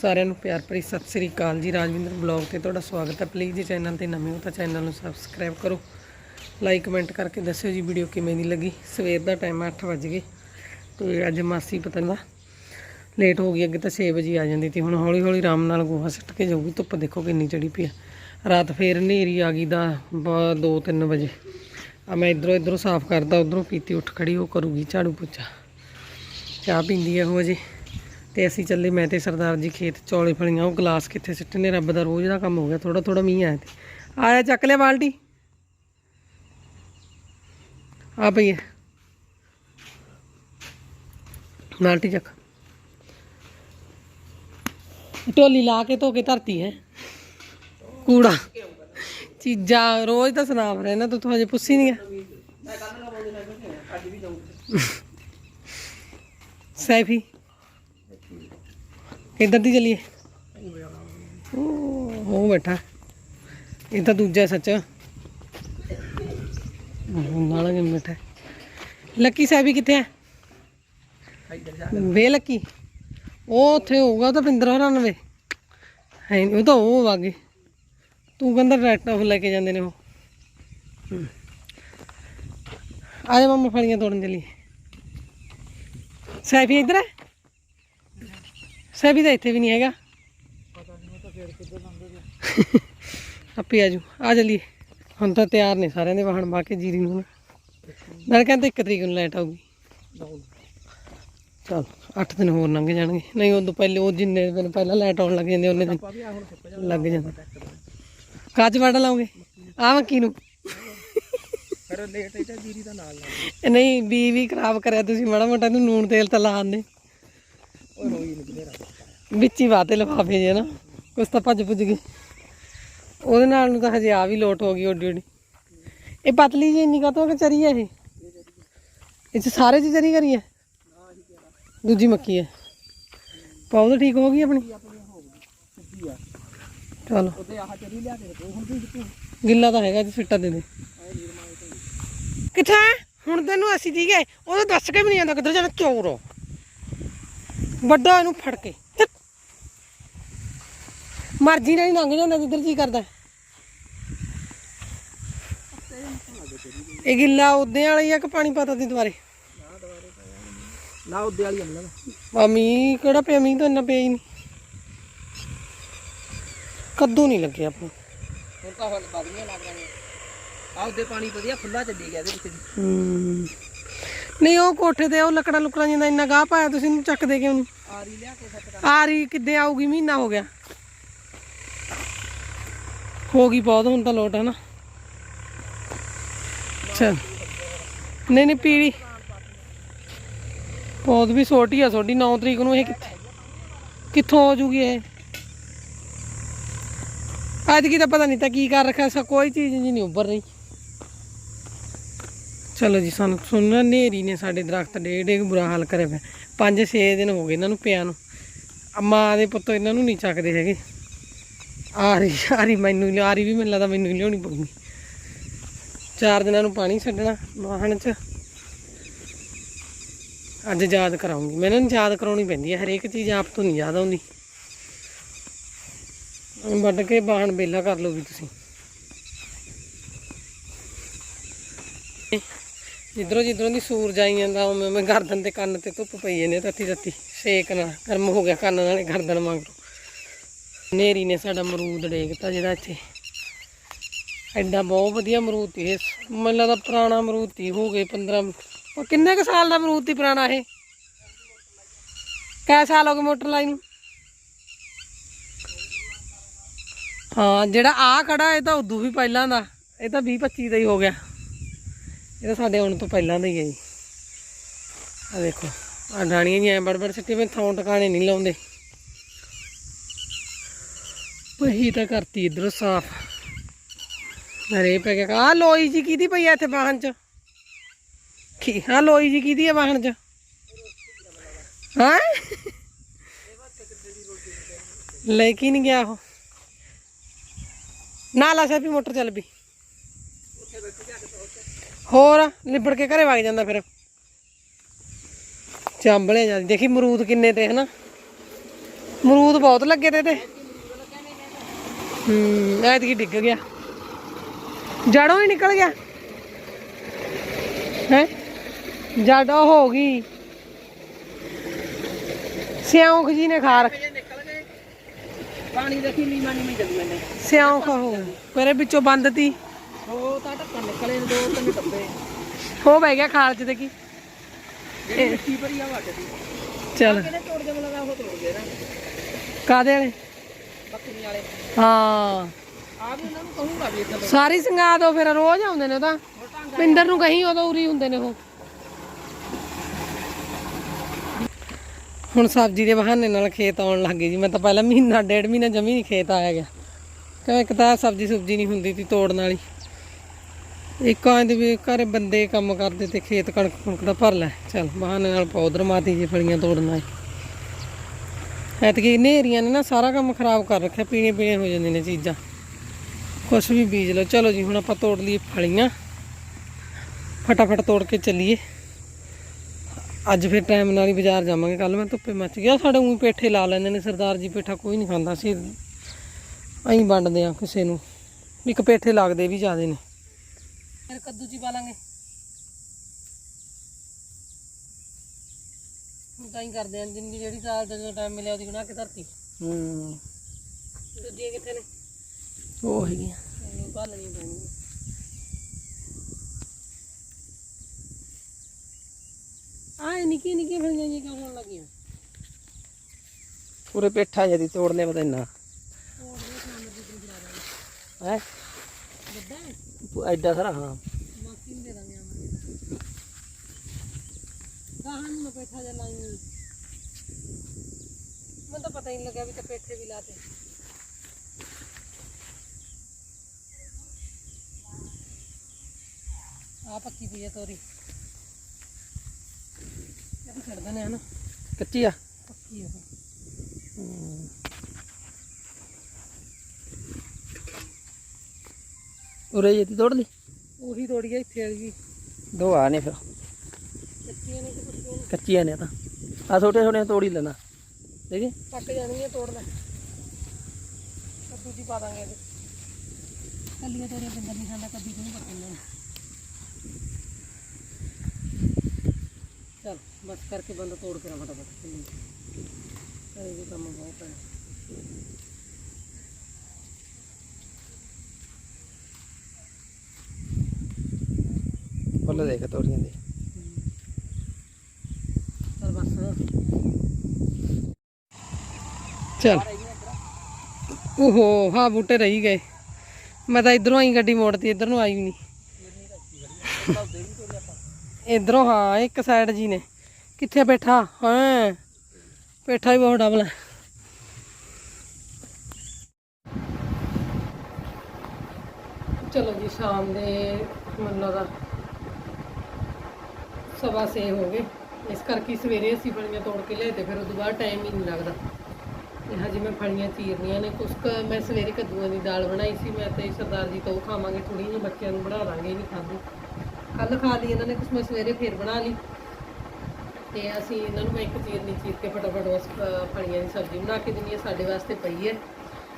ਸਾਰਿਆਂ ਨੂੰ ਪਿਆਰ ਭਰੀ ਸਤਿ ਸ੍ਰੀ ਅਕਾਲ ਜੀ। ਰਾਜਵਿੰਦਰ ਬਲੌਗ ਤੇ ਤੁਹਾਡਾ ਸਵਾਗਤ ਹੈ। ਪਲੀਜ਼ ਜੇ ਚੈਨਲ ਤੇ ਨਵੇਂ ਹੋ ਤਾਂ ਚੈਨਲ ਨੂੰ ਸਬਸਕ੍ਰਾਈਬ ਕਰੋ। ਲਾਈਕ ਕਮੈਂਟ ਕਰਕੇ ਦੱਸਿਓ ਜੀ ਵੀਡੀਓ ਕਿਵੇਂ ਦੀ ਲੱਗੀ। ਸਵੇਰ ਦਾ ਟਾਈਮ 8 ਵਜ ਗਏ। ਤੇ ਅੱਜ ਮਾਸੀ ਪਤਾ ਨਾ ਲੇਟ ਹੋ ਗਈ, ਅੱਗੇ ਤਾਂ 6 ਵਜੇ ਆ ਜਾਂਦੀ ਸੀ। ਹੁਣ ਹੌਲੀ ਹੌਲੀ ਆਰਾਮ ਨਾਲ ਗੋਹਾ ਸਿੱਟ ਕੇ ਜਾਊਗੀ। ਧੁੱਪ ਦੇਖੋ ਕਿੰਨੀ ਚੜੀ ਪਈ ਆ। ਰਾਤ ਫੇਰ ਹਨੇਰੀ ਆ ਗਈ ਦਾ 2-3 ਵਜੇ। ਆ ਮੈਂ ਇਧਰੋਂ ਇਧਰੋਂ ਸਾਫ਼ ਕਰਦਾ, ਉਧਰੋਂ ਪੀਤੀ ਉੱਠ ਖੜੀ, ਉਹ ਕਰੂਗੀ ਝਾੜੂ ਪੋਚਾ। ਚਾਹ ਪੀਂਦੀ ਆ ਉਹ ਅਜੇ। ਤੇ ਅਸੀਂ ਚੱਲੇ, ਮੈਂ ਤੇ ਸਰਦਾਰ ਜੀ ਖੇਤ, ਚੌਲੇ ਫਲੀਆਂ, ਉਹ ਗਲਾਸ ਕਿੱਥੇ ਸਿੱਟੇ ਨੇ ਰੱਬ ਦਾ ਰੋਜ਼ ਦਾ ਕੰਮ ਹੋ ਗਿਆ ਥੋੜਾ ਥੋੜਾ ਮੀਂਹ ਆਇਆ ਤੇ। ਆਇਆ, ਚੱਕ ਲਿਆ ਬਾਲਟੀ। ਆ ਪਈ ਹੈ। ਬਾਲਟੀ ਚੱਕ। ਢੋਲੀ ਲਾ ਕੇ ਧੋ ਕੇ ਧਰਤੀ ਹੈ। ਕੂੜਾ। ਚੀਜ਼ਾਂ, ਰੋਜ਼ ਤਾਂ ਸੁਣਾ ਰਹੇ ਨਾ ਤੂੰ ਤਾਂ ਹਜੇ ਪੁੱਛੀ ਨਹੀਂ ਆ ਸੈਫੀ। ਕਿੱਧਰ ਦੀ ਚਲੀਏ? ਉਹ ਬੈਠਾ। ਇਹ ਤਾਂ ਦੂਜਾ ਸੱਚ। ਉਹ ਨਾਲ ਬੈਠਾ? ਲੱਕੀ ਸੈਫੀ ਕਿੱਥੇ ਹੈ ਵੇ ਲੱਕੀ, ਉਹ ਉੱਥੇ ਹੋਊਗਾ ਤਾਂ ਪਿੰਦਰ ਹੋਰਾਂ ਨਵੇਂ ਹੈ ਉਹ ਤਾਂ ਉਹ ਵਾਗੇ ਤੂੰ ਕਹਿੰਦਾ ਟਰੈਕਟਰ ਉਹ ਲੈ ਕੇ ਜਾਂਦੇ ਨੇ ਉਹ। ਹੂੰ। ਆ ਜਾ ਮੰਮਾ ਫਲੀਆਂ ਤੋੜਨ ਚਲੀ ਸੈਫੀ ਇੱਧਰ ਹੈ ਸੈਫੀ ਤਾਂ ਇੱਥੇ ਵੀ ਨਹੀਂ ਹੈਗਾ। ਆਪੇ ਆਜੂ ਆ ਜਲੀਏ ਹੁਣ ਤਾਂ ਤਿਆਰ ਨੇ ਸਾਰਿਆਂ ਦੇ ਵਾਹਣ ਬਾ ਕੇ ਜੀਰੀ ਨੂੰ ਨਾਲ ਕਹਿੰਦੇ ਇੱਕ ਤਰੀਕ ਨੂੰ ਲਾਈਟ ਆਊਗੀ। ਚਲ 8 ਦਿਨ ਹੋਰ ਲੰਘ ਜਾਣਗੇ। ਨਹੀਂ ਉਦੋਂ ਪਹਿਲੇ ਉਹ ਜਿੰਨੇ ਦਿਨ ਪਹਿਲਾਂ ਲਾਈਟ ਆਉਣ ਲੱਗ ਜਾਂਦੇ ਉਹਨੇ ਦਿਨ ਲੱਗ ਜਾਂਦਾ। ਕੱਜ ਵੜ ਲਾਉਂਗੇ ਆ ਮੱਕੀ ਨੂੰ। ਫਿਰ ਲੇਟ ਇਹ ਜੀਰੀ ਦਾ ਨਾਲ ਨਹੀਂ ਬੀ ਵੀ ਖਰਾਬ ਕਰਿਆ ਤੁਸੀਂ ਮਾੜਾ ਮੋਟਾ ਨੂੰ ਨੂਣ ਤੇਲ ਤਾਂ ਲਾ ਆਂਦੇ ਉਹ ਰੋਈ ਨਹੀਂ ਬਲੇਰਾ ਵਿੱਚ ਹੀ ਬਾਤੇ ਲਫਾਫੇ ਜੇ ਨਾ, ਕੁਛ ਤਾਂ ਭੱਜ ਭੁੱਜ ਗਈ ਉਹਦੇ ਨਾਲ ਨੂੰ ਤਾਂ ਹਜੇ ਆ ਵੀ ਲੋਟ ਹੋ ਗਈ ਓਡੀ ਓਡੀ। ਇਹ ਪਤਲੀ ਜੀ ਇੰਨੀ ਕਾਤੋਂ ਕਿ ਚਰੀ ਹੈ ਇਹ? ਇਹ ਚ ਸਾਰੇ ਚ ਚਰੀ ਕਰੀ ਹੈ ਦੂਜੀ ਮੱਕੀ ਹੈ ਪੌਦ ਠੀਕ ਹੋ ਗਈ ਆਪਣੀ? ਚਲੋ। ਗਿੱਲਾ ਤਾਂ ਹੈਗਾ ਜੀ ਸਿੱਟਾ ਦੇ ਦੇ। ਕਿੱਥੇ ਹੁਣ ਤੈਨੂੰ ਅਸੀਂ ਠੀਕ ਹੈ ਉਹ ਦੱਸ ਕੇ ਵੀ ਨਹੀਂ ਆਉਂਦਾ ਕਿੱਧਰ ਜਾਣਾ, ਚੋਰ। ਹੋ। ਵੱਡਾ ਇਹਨੂੰ ਫੜ ਕੇ। ਮਰਜ਼ੀ ਨਾਲ ਹੀ ਲੰਘ ਜਾਂਦਾ ਜਿੱਧਰ ਜੀ ਕਰਦਾ। ਇਹ ਗਿੱਲਾ ਉਹਦੇ ਵਾਲਾ ਆ ਕਿ ਪਾਣੀ ਪਤਾ ਦੀ ਦੁਆਰੇ ਨਾ ਉਹਦੇ ਵਾਲੀ ਆ ਮੀਂਹ ਕਿਹੜਾ ਪਿਆ? ਮੀਂਹ ਤਾਂ ਇੰਨਾ ਪਿਆ ਹੀ ਨਹੀਂ। ਕੱਦੂ ਨਹੀਂ ਲੱਗਿਆ ਆਪਾਂ ਹੁਣ ਤਾਂ ਹੁਣ ਬਦਲੀਆਂ ਲੱਗ ਰਹੀਆਂ ਆ ਉਹਦੇ ਪਾਣੀ ਵਧੀਆ ਖੁੱਲਾ ਚੱਲੀ ਗਿਆ ਇਹਦੇ ਵਿੱਚ। ਹੂੰ। ਨਹੀਂ ਉਹ ਕੋਠੇ ਤੇ ਉਹ ਲੱਕੜਾਂ ਲੁਕੜਾਂ ਜਿੰਦਾ ਇੰਨਾ ਗਾਹ ਪਾਇਆ ਤੁਸੀਂ ਇਹਨੂੰ ਚੱਕਦੇ ਕਿਉਂ ਨਹੀਂ ਆਰੀ ਲਿਆ ਕੇ ਸੱਟ ਆ ਰਹੀ ਕਿੱਦੇ ਆਊਗੀ ਮਹੀਨਾ ਹੋ ਗਿਆ। ਹੋ ਗਈ ਬਹੁਤ ਹੁਣ ਤਾਂ ਲੋਟ ਹੈ ਨਾ। ਚਲ। ਨਹੀਂ ਨਹੀਂ ਪੀੜੀ ਪੌਦ ਵੀ ਛੋਟੀ ਆ ਤੁਹਾਡੀ 9 ਤਰੀਕ ਨੂੰ ਇਹ ਕਿੱਥੇ? ਕਿੱਥੋਂ ਹੋ ਜੂਗੀ ਇਹ? ਅੱਜ ਕੀ ਤਾਂ ਪਤਾ ਨਹੀਂ ਤਾਂ ਕੀ ਕਰ ਰੱਖਿਆ ਸਾ ਕੋਈ ਚੀਜ਼ ਨਹੀਂ ਉੱਭਰ ਰਹੀ। ਚਲੋ ਜੀ, ਸਾਨੂੰ ਸੁਣਨਾ ਨੇਰੀ ਨੇ ਸਾਡੇ ਦਰਖਤ ਡੇਢ ਇੱਕ ਬੁਰਾ ਹਾਲ ਕਰਿਆ ਪਿਆ। ਪੰਜ ਛੇ ਦਿਨ ਹੋ ਗਏ ਇਹਨਾਂ ਨੂੰ ਪਿਆ ਨੂੰ। ਅੰਮਾ ਦੇ ਪੁੱਤ ਇਹਨਾਂ ਨੂੰ ਨਹੀਂ ਚੱਕਦੇ ਹੈਗੇ। ਆਰੀ ਆਰੀ ਮੈਨੂੰ ਹੀ- ਆਰੀ ਵੀ ਮੈਨੂੰ ਲੱਗਦਾ ਮੈਨੂੰ ਲਿਆਉਣੀ ਪਊਗੀ। ਚਾਰ ਦਿਨਾਂ ਨੂੰ ਪਾਣੀ ਛੱਡਣਾ ਵਾਹਣ 'ਚ। ਅੱਜ ਯਾਦ ਕਰਾਉਂਗੀ। ਮੈਂ ਇਹਨਾਂ ਨੂੰ ਯਾਦ ਕਰਾਉਣੀ ਪੈਂਦੀ ਹੈ ਹਰੇਕ ਚੀਜ਼ ਆਪ ਤੋਂ ਨਹੀਂ ਯਾਦ ਆਉਂਦੀ। ਵੱਢ ਕੇ ਬਾਹਣ ਬੇਲਾ ਕਰ ਲਓ ਵੀ ਤੁਸੀਂ। ਜਿੱਧਰੋਂ ਜਿੱਧਰੋਂ ਦੀ ਸੂਰਜ ਆਈ ਜਾਂਦਾ, ਉਵੇਂ ਉਵੇਂ ਗਰਦਨ ਤੇ ਕੰਨ ਤੇ ਧੁੱਪ ਪਈ ਜਾਂਦੀ ਤੱਤੀ ਤੱਤੀ ਸੇਕ ਨਾਲ, ਗਰਮ ਹੋ ਗਿਆ ਕੰਨ ਨਾਲੇ ਗਰਦਨ ਮੰਗਰੋ ਨੇਰੀ ਨੇ ਸਾਡਾ ਅਮਰੂਦ ਡੇਗਤਾ ਜਿਹੜਾ ਇੱਥੇ। ਐਡਾ ਬਹੁਤ ਵਧੀਆ ਮਰੂਦ ਸੀ। ਇਹ ਮੈਨੂੰ ਲੱਗਦਾ ਪੁਰਾਣਾ ਮਰੂਦ ਸੀ, ਹੋ ਗਏ 15 ਉਹ ਕਿੰਨੇ ਕੁ ਸਾਲ ਦਾ ਮਰੂਦ ਸੀ ਪੁਰਾਣਾ ਇਹ? ਕੈ ਸਾਲ ਹੋ ਗਏ ਮੋਟਰ ਲਾਈ ਨੂੰ? ਹਾਂ, ਜਿਹੜਾ ਆ ਖੜਾ, ਇਹ ਤਾਂ ਉਦੋਂ ਵੀ ਪਹਿਲਾਂ ਦਾ, ਇਹ ਤਾਂ 20 25 ਦਾ ਹੀ ਹੋ ਗਿਆ। ਇਹ ਤਾਂ ਸਾਡੇ ਆਉਣ ਤੋਂ ਪਹਿਲਾਂ ਦਾ ਹੀ ਹੈ ਜੀ। ਆ ਦੇਖੋ ਆ ਡਾਣੀਆਂ ਜੀ ਐ ਬੜ ਬੜ ਸਿੱਟੇ ਥਾਂ ਟਿਕਾਣੇ ਨਹੀਂ ਲਾਉਂਦੇ। ਵਹੀ ਤਾਂ ਕਰਤੀ ਇਧਰ ਸਾਫ਼। ਨਰੇ ਪੈ ਗਿਆ ਆ ਲੋਈ ਜੀ ਕਿਹਦੀ ਪਈ ਐ ਇੱਥੇ ਵਾਹਨ ਚ? ਕੀ ਆ ਲੋਈ ਜੀ ਕਿਹਦੀ ਐ ਵਾਹਨ ਚ? ਹਾਂ? ਲੈ ਕੇ ਨਹੀਂ ਗਿਆ ਉਹ। ਨਾਲਾ ਸੈਫੀ ਮੋਟਰ ਚੱਲ ਪਈ। ਹੋਰ ਲਿਬੜ ਕੇ ਘਰੇ ਵਗ ਜਾਂਦਾ ਫਿਰ। ਚਾਂਬਲੇ ਜਾਂਦੀ ਦੇਖੀ ਮਰੂਦ ਕਿੰਨੇ ਤੇ ਹਨਾ? ਮਰੂਦ ਬਹੁਤ ਲੱਗੇ ਤੇ ਤੇ ਹੂੰ ਐਤਕੀ ਡਿੱਗ ਗਿਆ। ਜੜੋਂ ਹੀ ਨਿਕਲ ਗਿਆ। ਹੈ? ਜੜੋਂ ਹੋ ਗਈ। ਸਿਆਉਂਖ ਜੀ ਨੇ ਖਾ ਰੱਖ ਪਾਣੀ ਦੇਖੀ ਨੀਮਾ ਨੀਮੀ ਚੱਲੀ ਜਾਂਦੇ। ਸਿਆਉਂਖ ਹੋ ਮੇਰੇ ਵਿੱਚੋਂ ਬੰਦ ਤੀ। ਉਹ ਤਾਂ ਢੱਕਣ ਨਿਕਲੇ ਨੇ ਦੋ ਤਿੰਨ ਡੱਬੇ ਹੋ ਬਹਿ ਗਿਆ ਖਾਲ ਚ ਤੇ ਕੀ? ਜਿਹੜੀ ਮਿੱਟੀ ਭਰੀ ਆ ਵੱਟਦੀ ਚਲ। ਕਿਹਨੇ ਤੋੜ ਦੇ ਮਲਾ ਉਹ ਤੋੜ ਗਏ ਨਾ। ਕਾਦੇ ਵਾਲੇ? ਬੱਕਰੀ ਵਾਲੇ। ਹਾਂ। ਆ ਵੀ ਉਹਨਾਂ ਨੂੰ ਕਹੂੰਗਾ ਵੀ ਇਦਾਂ ਸਾਰੀ ਸੰਗਾ ਦੋ ਫਿਰ ਰੋਜ਼ ਆਉਂਦੇ ਨੇ ਉਹ ਤਾਂ। ਪਿੰਦਰ ਨੂੰ ਕਹੀਂ ਉਦੋਂ ਉਰੀ ਹੁੰਦੇ ਨੇ ਉਹ। ਹੁਣ ਸਬਜ਼ੀ ਦੇ ਬਹਾਨੇ ਨਾਲ ਖੇਤ ਆਉਣ ਲੱਗ ਗਏ ਜੀ। ਮੈਂ ਤਾਂ ਪਹਿਲਾਂ ਮਹੀਨਾ ਡੇਢ ਮਹੀਨਾ ਜਮੀ ਨਹੀਂ ਖੇਤ ਆਇਆ ਗਿਆ। ਕਿਉਂ ਇੱਕ ਤਾਂ ਸਬਜ਼ੀ ਸੁਬਜ਼ੀ ਨਹੀਂ ਹੁੰਦੀ ਤੀ ਤੋੜਨ ਵਾਲੀ। ਇੱਕ ਆਂਦੇ ਵੀ ਘਰੇ ਬੰਦੇ ਕੰਮ ਕਰਦੇ ਤੇ ਖੇਤ ਕਣਕ ਕੁਣਕ ਦਾ ਭਰ ਲੈ। ਚਲ ਬਹਾਨੇ ਨਾਲ ਪੌਦਰ ਮਾਤੀ ਜੇ ਫਲੀਆਂ ਤੋੜਨਾ ਆਏ। ਐਤਕੀ ਨੇਰੀਆਂ ਨੇ ਨਾ ਸਾਰਾ ਕੰਮ ਖਰਾਬ ਕਰ ਰੱਖਿਆ, ਪੀਣੇ ਪੀਣੇ ਹੋ ਜਾਂਦੇ ਨੇ ਚੀਜ਼ਾਂ। ਕੁਛ ਵੀ ਬੀਜ ਲਓ। ਚਲੋ ਜੀ, ਹੁਣ ਆਪਾਂ ਤੋੜ ਲਈਏ ਫਲੀਆਂ। ਫਟਾਫਟ ਤੋੜ ਕੇ ਚੱਲੀਏ। ਅੱਜ ਫਿਰ ਟਾਈਮ ਨਾਲ ਹੀ ਬਾਜ਼ਾਰ ਜਾਵਾਂਗੇ। ਕੱਲ ਮੈਂ ਧੁੱਪੇ ਮੱਚ ਗਿਆ। ਸਾਡੇ ਉਹੀ ਪੇਠੇ ਲਾ ਲੈਂਦੇ ਨੇ। ਸਰਦਾਰ ਜੀ ਪੇਠਾ ਕੋਈ ਨਹੀਂ ਖਾਂਦਾ। ਸੀ ਅਸੀਂ ਵੰਡਦੇ ਆ ਕਿਸੇ ਨੂੰ। ਇੱਕ ਪੇਠੇ ਲੱਗਦੇ ਵੀ ਜ਼ਿਆਦੇ ਨੇ। ਫਿਰ ਕੱਦੂ ਜੀ ਪਾ ਲਾਂਗੇ। ਹੁਣ ਤਾਂ ਹੀ ਕਰਦੇ ਆਂ ਜਿੰਨੀ ਜਿਹੜੀ ਸਾਲ ਦਾ ਜਦੋਂ ਟਾਈਮ ਮਿਲਿਆ ਉਹਦੀ ਬਣਾ ਕੇ ਧਰਤੀ। ਹੂੰ। ਦੂਜੀਆਂ ਕਿੱਥੇ ਨੇ? ਉਹ ਹੈਗੀ ਇਹਨੂੰ ਭਾਲਣੀ ਪੈਣੀ ਆਏ ਨਿੱਕੀ ਨਿੱਕੀ ਫਲੀਆਂ ਜੀ ਕਿਉਂ ਹੋਣ ਲੱਗੀਆਂ? ਪੂਰੇ ਪੇਠਾ ਜਦੀ ਤੋੜ ਲੈ ਪਤਾ ਇੰਨਾ ਹੈ? ਹੈ ਐਡਾ ਸਾਰਾ ਹਾਂ। ਮਾਸੀ ਨੂੰ ਦੇ ਦਾਂਗੇ ਆਵਾਂਗੇ ਗਾਹਾਂ ਨੂੰ ਮੈਂ ਪੇਠਾ ਜਿਹਾ ਲਾਈ ਮੈਨੂੰ ਤਾਂ ਪਤਾ ਹੀ ਨਹੀਂ ਲੱਗਿਆ ਵੀ ਤੇ ਪੇਠੇ ਵੀ ਲਾਤੇ। ਆ ਪੱਕੀ ਪਈ ਹੈ ਤੋਰੀ। ਇਹ ਤਾਂ ਛੱਡ ਦਨੇ ਹਨਾ ਕੱਚੀ ਆ? ਪੱਕੀ ਹੈ। ਉਰੇ ਜਦੀ ਤੋੜ ਲਈ? ਉਹੀ ਤੋੜੀ ਆ ਇੱਥੇ ਵਾਲੀ ਵੀ ਦੋ ਆ ਨੇ ਫਿਰ। ਕੱਚੀਆਂ ਨੇ ਕਿ ਪੱਕੀਆਂ ਨੇ ਕੱਚੀਆਂ ਨੇ ਤਾਂ। ਆ ਛੋਟੇ ਛੋਟੇ ਤੋੜ ਹੀ ਲੈਣਾ। ਦੇਖੀ? ਪੱਕ ਜਾਣਗੀਆਂ ਤੋੜ ਲੈ। ਕੱਦੂ ਦੀ ਪਾ ਦਾਂਗੇ ਇਹਦੇ। ਕੱਲੀਆਂ ਤੋਰੀਆਂ ਬਿੰਦਰ ਨਹੀਂ ਖਾਂਦਾ ਕੱਦੀ ਕਿਉਂ ਪੱਕਣੀਆਂ ਚਲ ਬਸ ਕਰਕੇ ਬੰਦਾ ਤੋੜ ਕੇ ਨਾ ਫਟਾਫਟ। ਵੀ ਕੰਮ ਬਹੁਤ ਹੈ। ਫੁੱਲ ਦੇਖ ਤੋੜੀਆਂ ਦੇ ਚਲ ਬਸ। ਚਲ। ਓਹੋ ਹਾਂ ਬੂਟੇ ਰਹੀ ਗਏ। ਮੈਂ ਤਾਂ ਇਧਰੋਂ ਆਈ ਗੱਡੀ ਮੋੜਤੀ ਇਧਰ ਨੂੰ ਆਈ ਨਹੀਂ। ਇਧਰੋਂ ਹਾਂ ਇੱਕ ਸਾਈਡ ਜੀ ਨੇ। ਕਿੱਥੇ ਬੈਠਾ? ਹਾਂ ਬੈਠਾ ਹੀ ਬਹੁਤ ਡਬਲ ਹੈ ਚਲੋ ਜੀ ਸ਼ਾਮ ਦੇ ਮੈਨੂੰ ਦਾ ਸਵਾ ਸੇ ਹੋ ਗਏ। ਇਸ ਕਰਕੇ ਸਵੇਰੇ ਅਸੀਂ ਫਲੀਆਂ ਤੋੜ ਕੇ ਲਿਆਏ ਤੇ ਫਿਰ ਉਦੋਂ ਬਾਅਦ ਟਾਈਮ ਹੀ ਨਹੀਂ ਲੱਗਦਾ। ਤੇ ਹਜੇ ਮੈਂ ਫਲੀਆਂ ਚੀਰਨੀਆਂ ਨੇ। ਕੁਛ ਕੁ ਮੈਂ ਸਵੇਰੇ ਕੱਦੂਆਂ ਦੀ ਦਾਲ ਬਣਾਈ ਸੀ। ਮੈਂ ਤੇ ਸਰਦਾਰ ਜੀ ਤੋਂ ਉਹ ਖਾਵਾਂਗੇ। ਥੋੜੀ ਜਿਹੀ ਬੱਚਿਆਂ ਨੂੰ ਬਣਾ ਦਾਂਗੇ ਨਹੀਂ ਖਾਂਦੇ। ਕੱਲ ਖਾ ਲਈ ਇਹਨਾਂ ਨੇ ਕੁਛ ਮੈਂ ਸਵੇਰੇ ਫੇਰ ਬਣਾ ਲਈ। ਤੇ ਅਸੀਂ ਇਹਨਾਂ ਨੂੰ ਮੈਂ ਇੱਕ ਚੀਰਨੀ ਚੀਰ ਕੇ ਫਟਾਫਟ ਬਸ ਅਹ, ਫਲੀਆਂ ਦੀ ਸਬਜ਼ੀ ਬਣਾ ਕੇ ਦਿੰਨੀ ਹੈ। ਸਾਡੇ ਵਾਸਤੇ ਪਈ ਹੈ।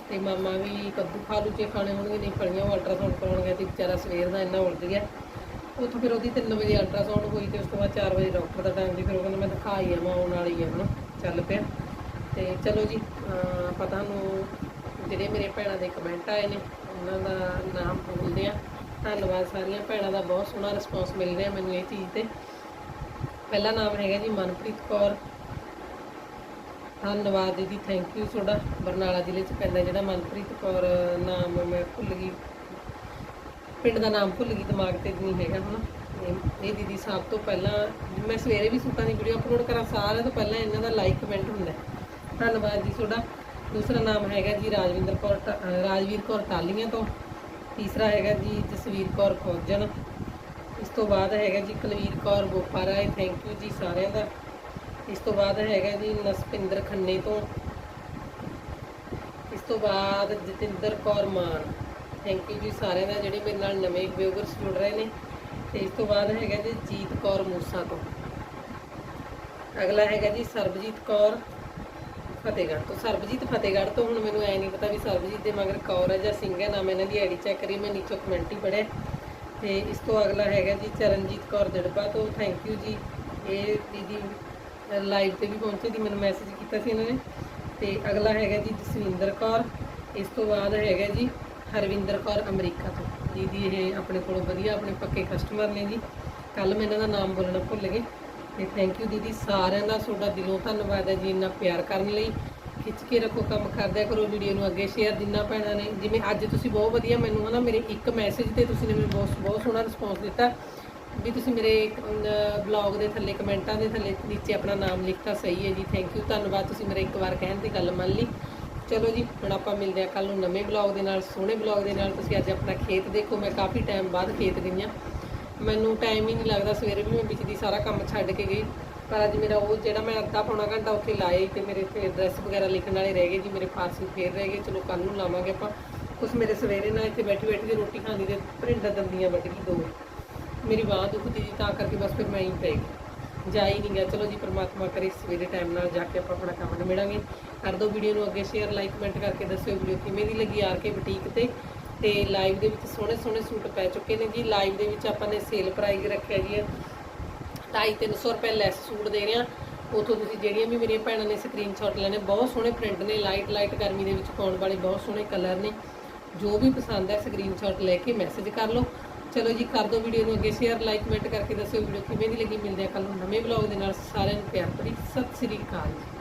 ਤੇ ਮਾਮਾ ਵੀ ਕੱਦੂ ਖਾ ਲੂ ਜੇ ਖਾਣੇ ਹੋਣਗੇ ਨਹੀਂ ਫਲੀਆਂ ਉਹ ਅਲਟਰਾਸਾਊਂਡ ਕਰਾਉਣ ਗਿਆ ਤੇ ਵਿਚਾਰਾ ਸਵੇਰ ਦਾ ਇੰਨਾ ਉਲਝ ਗਿਆ। ਉੱਥੋਂ ਫਿਰ ਉਹਦੀ 3 ਵਜੇ ਅਲਟਰਾਸਾਊਂਡ ਹੋਈ ਤੇ ਉਸ ਤੋਂ ਬਾਅਦ 4 ਵਜੇ ਡਾਕਟਰ ਦਾ ਟਾਈਮ ਸੀ, ਫਿਰ ਉਹ ਕਹਿੰਦਾ ਮੈਂ ਦਿਖਾ ਹੀ ਆਵਾਂ ਆਉਣ ਵਾਲੀ ਆ ਹੁਣ ਚੱਲ ਪਿਆ। ਤੇ ਚਲੋ ਜੀ ਆਪਾਂ ਤੁਹਾਨੂੰ ਜਿਹੜੇ ਮੇਰੇ ਭੈਣਾਂ ਦੇ ਕਮੈਂਟ ਆਏ ਨੇ, ਉਹਨਾਂ ਦਾ ਨਾਮ ਬੋਲਦੇ ਆ। ਧੰਨਵਾਦ ਸਾਰੀਆਂ ਭੈਣਾਂ ਦਾ, ਬਹੁਤ ਸੋਹਣਾ ਰਿਸਪੌਂਸ ਮਿਲ ਰਿਹਾ ਮੈਨੂੰ ਇਹ ਚੀਜ਼ ਤੇ। ਪਹਿਲਾ ਨਾਮ ਹੈਗਾ ਜੀ ਮਨਪ੍ਰੀਤ ਕੌਰ। ਧੰਨਵਾਦ ਦੀਦੀ ਥੈਂਕ ਯੂ ਤੁਹਾਡਾ। ਬਰਨਾਲਾ ਜ਼ਿਲ੍ਹੇ 'ਚ ਪੈਂਦਾ ਜਿਹੜਾ ਮਨਪ੍ਰੀਤ ਕੌਰ ਨਾਮ ਮੈਂ ਭੁੱਲ ਗਈ। ਪਿੰਡ ਦਾ ਨਾਮ ਭੁੱਲ ਗਈ, ਦਿਮਾਗ ਤੇ ਨਹੀਂ ਹੈਗਾ ਹੁਣ ਇਹ- ਇਹ ਦੀਦੀ ਸਭ ਤੋਂ ਪਹਿਲਾਂ, ਮੈਂ ਸਵੇਰੇ ਵੀ ਸੂਟਾਂ ਦੀ ਵੀਡੀਓ ਅਪਲੋਡ ਕਰਾਂ, ਸਾਰਿਆਂ ਤੋਂ ਪਹਿਲਾਂ ਇਹਨਾਂ ਦਾ ਲਾਈਕ ਕਮੈਂਟ ਹੁੰਦਾ ਧੰਨਵਾਦ ਜੀ ਤੁਹਾਡਾ। ਦੂਸਰਾ ਨਾਮ ਹੈਗਾ ਜੀ ਰਾਜਵਿੰਦਰ ਕੌਰ ਟ- ਰਾਜਵੀਰ ਕੌਰ ਟਾਲੀਆਂ ਤੋਂ। ਤੀਸਰਾ ਹੈਗਾ ਜੀ ਜਸਵੀਰ ਕੌਰ ਖੋਜਣ। ਇਸ ਤੋਂ ਬਾਅਦ ਹੈਗਾ ਜੀ Kulvir Kaur Boparai thank you ਜੀ ਸਾਰਿਆਂ ਦਾ। ਇਸ ਤੋਂ ਬਾਅਦ ਹੈਗਾ ਜੀ ਨਸਪਿੰਦਰ ਖੰਨੇ ਤੋਂ। ਇਸ ਤੋਂ ਬਾਅਦ ਜਤਿੰਦਰ ਕੌਰ ਮਾਨ। ਥੈਂਕ ਯੂ ਜੀ ਸਾਰਿਆਂ ਦਾ ਜਿਹੜੇ ਮੇਰੇ ਨਾਲ ਨਵੇਂ ਵਿਊਵਰਸ ਜੁੜ ਰਹੇ ਨੇ। ਤੇ ਇਸ ਤੋਂ ਬਾਅਦ ਹੈਗਾ ਜੀ ਜੀਤ ਕੌਰ ਮੂਸਾ ਤੋਂ। ਅਗਲਾ ਹੈਗਾ ਜੀ ਸਰਬਜੀਤ ਕੌਰ ਫਤਿਹਗੜ੍ਹ ਤੋਂ। ਸਰਬਜੀਤ ਫਤਿਹਗੜ੍ਹ ਤੋਂ ਹੁਣ ਮੈਨੂੰ ਐ ਨਹੀਂ ਪਤਾ ਵੀ ਸਰਬਜੀਤ ਦੇ ਮਗਰ ਕੌਰ ਹੈ ਜਾਂ ਸਿੰਘ ਹੈ ਨਾ ਮੈਂ ਇਹਨਾਂ ਦੀ ਆਈਡੀ ਚੈੱਕ ਕਰੀ, ਮੈਂ ਨੀਚੋਂ ਕਮੈਂਟ ਹੀ ਪੜਿਆ ਤੇ ਇਸ ਤੋਂ ਅਗਲਾ ਹੈਗਾ ਜੀ ਚਰਨਜੀਤ ਕੌਰ ਦੜਬਾ ਤੋਂ। ਥੈਂਕ ਯੂ ਜੀ। ਇਹ ਦੀਦੀ ਲਾਈਵ ਤੇ ਵੀ ਪਹੁੰਚੇ ਦੀ ਮੈਨੂੰ ਮੈਸੇਜ ਕੀਤਾ ਸੀ ਇਹਨਾਂ ਨੇ। ਤੇ ਅਗਲਾ ਹੈਗਾ ਜੀ ਜਸਵਿੰਦਰ ਕੌਰ। ਇਸ ਤੋਂ ਬਾਅਦ ਹੈਗਾ ਜੀ ਹਰਵਿੰਦਰ ਕੌਰ ਅਮਰੀਕਾ ਤੋਂ। ਦੀਦੀ ਇਹ ਆਪਣੇ ਕੋਲੋਂ ਵਧੀਆ ਆਪਣੇ ਪੱਕੇ ਕਸਟਮਰ ਨੇ ਜੀ। ਕੱਲ ਮੈਂ ਇਹਨਾਂ ਦਾ ਨਾਮ ਬੋਲਣਾ ਭੁੱਲ ਗਈ। ਤੇ ਥੈਂਕ ਯੂ ਦੀਦੀ ਸਾਰਿਆਂ ਦਾ, ਤੁਹਾਡਾ ਦਿਲੋਂ ਧੰਨਵਾਦ ਹੈ ਜੀ ਇੰਨਾ ਪਿਆਰ ਕਰਨ ਲਈ। ਖਿੱਚ ਕੇ ਰੱਖੋ ਕੰਮ ਕਰਦਿਆ ਕਰੋ ਵੀਡੀਓ ਨੂੰ ਅੱਗੇ ਸ਼ੇਅਰ ਜਿੰਨਾ ਭੈਣਾਂ ਨੇ। ਜਿਵੇਂ ਅੱਜ ਤੁਸੀਂ ਬਹੁਤ ਵਧੀਆ ਮੈਨੂੰ ਹਨਾ ਮੇਰੇ ਇੱਕ ਮੈਸੇਜ ਤੇ ਤੁਸੀਂ ਨੇ ਮੈਨੂੰ ਬਹੁਤ ਬਹੁਤ ਸੋਹਣਾ ਰਿਸਪੌਂਸ ਦਿੱਤਾ। ਵੀ ਤੁਸੀਂ ਮੇਰੇ ਬਲੌਗ ਦੇ ਥੱਲੇ, ਕਮੈਂਟਾਂ ਦੇ ਥੱਲੇ ਨੀਚੇ ਆਪਣਾ ਨਾਮ ਲਿਖਤਾ ਸਹੀ ਹੈ ਜੀ। ਥੈਂਕ ਯੂ ਧੰਨਵਾਦ। ਤੁਸੀਂ ਮੇਰੇ ਇੱਕ ਵਾਰ ਕਹਿਣ ਦੀ ਗੱਲ ਮੰਨ ਲਈ। ਚਲੋ ਜੀ, ਹੁਣ ਆਪਾਂ ਮਿਲਦੇ ਹਾਂ ਕੱਲ ਨੂੰ ਨਵੇਂ ਬਲੌਗ ਦੇ ਨਾਲ, ਸੋਹਣੇ ਬਲੌਗ ਦੇ ਨਾਲ। ਤੁਸੀਂ ਅੱਜ ਆਪਣਾ ਖੇਤ ਦੇਖੋ, ਮੈਂ ਕਾਫੀ ਟਾਈਮ ਬਾਅਦ ਖੇਤ ਗਈ ਹਾਂ। ਮੈਨੂੰ ਟਾਈਮ ਹੀ ਨਹੀਂ ਲੱਗਦਾ ਸਵੇਰੇ ਵੀ ਮੈਂ ਵਿੱਚ ਦੀ ਸਾਰਾ ਕੰਮ ਛੱਡ ਕੇ ਗਈ। ਪਰ ਅੱਜ ਮੇਰਾ ਉਹ ਜਿਹੜਾ ਮੈਂ ਅੱਧਾ ਪੌਣਾ ਘੰਟਾ ਉੱਥੇ ਲਾਇਆ ਸੀ ਤੇ ਮੇਰੇ ਇੱਥੇ ਐਡਰੈਸ ਵਗੈਰਾ ਲਿਖਣ ਵਾਲੇ ਰਹਿ ਗਏ ਜੀ, ਮੇਰੇ ਫਾਰਸੀ ਹੀ ਫੇਰ ਰਹਿ ਗਏ। ਚਲੋ ਕੱਲ ਨੂੰ ਲਾਵਾਂਗੇ ਆਪਾਂ। ਕੁਛ ਮੇਰੇ ਸਵੇਰੇ ਨਾਲ ਇੱਥੇ ਬੈਠੀ ਬੈਠੀ ਦੀ ਰੋਟੀ ਖਾਂਦੀ ਤੇ ਭਰਿੰਡਾ ਦੰਦੀਆਂ ਵੱਢ ਗਈ ਦੋ। ਮੇਰੀ ਬਾਂਹ ਦੁਖਦੀ ਜੀ, ਤਾਂ ਕਰਕੇ ਬਸ ਫਿਰ ਮੈਂ ਹੀ ਪੈ ਗਈ। ਜਾ ਹੀ ਨਹੀਂ ਗਿਆ। ਚਲੋ ਜੀ, ਪ੍ਰਮਾਤਮਾ ਕਰੇ ਸਵੇਰੇ ਟਾਈਮ ਨਾਲ ਜਾ ਕੇ ਆਪਾਂ ਆਪਣਾ ਕੰਮ ਨਿਬੇੜਾਂਗੇ। ਕਰ ਦਿਓ ਵੀਡੀਓ ਨੂੰ ਅੱਗੇ ਸ਼ੇਅਰ ਲਾਈਕ ਕਮੈਂਟ ਕਰਕੇ ਦੱਸਿਓ ਵੀਡੀਓ ਕਿਵੇਂ ਦੀ ਲੱਗੀ ਆਰ ਕੇ ਬੁਟੀਕ ਤੇ। ਤੇ ਲਾਈਵ ਦੇ ਵਿੱਚ ਸੋਹਣੇ ਸੋਹਣੇ ਸੂਟ ਪੈ ਚੁੱਕੇ ਨੇ ਜੀ। ਲਾਈਵ ਦੇ ਵਿੱਚ ਆਪਾਂ ਨੇ ਸੇਲ ਪ੍ਰਾਈਸ ਰੱਖਿਆ ਜੀ 250 ਰੁਪਏ ਲੈਸ ਸੂਟ ਦੇ ਰਹੇ ਆ ਉਥੋਂ ਤੁਸੀਂ ਜਿਹੜੀਆਂ ਵੀ ਮੇਰੀਆਂ ਭੈਣਾਂ ਨੇ ਸਕਰੀਨਸ਼ਾਟ ਲੈਣੇ ਬਹੁਤ ਸੋਹਣੇ ਪ੍ਰਿੰਟ ਨੇ। ਲਾਈਟ ਲਾਈਟ ਗਰਮੀ ਦੇ ਵਿੱਚ ਪਾਉਣ ਵਾਲੇ ਬਹੁਤ ਸੋਹਣੇ ਕਲਰ ਨੇ। ਜੋ ਵੀ ਪਸੰਦ ਹੈ ਸਕਰੀਨਸ਼ਾਟ ਲੈ ਕੇ ਮੈਸੇਜ ਕਰ ਲਓ। ਚਲੋ ਜੀ, ਕਰ ਦਿਓ ਵੀਡੀਓ ਨੂੰ ਅੱਗੇ ਸ਼ੇਅਰ ਲਾਈਕ ਕਮੈਂਟ ਕਰਕੇ ਦੱਸਿਓ ਵੀਡੀਓ ਕਿਵੇਂ ਦੀ ਲੱਗੀ। ਮਿਲਦੇ ਆ ਕੱਲ ਨੂੰ ਨਵੇਂ ਬਲੌਗ ਦੇ ਨਾਲ। ਸਾਰਿਆਂ ਨੂੰ ਪਿਆਰ ਭਰੀ ਸਤਿ ਸ੍ਰੀ ਅਕਾਲ ਜੀ।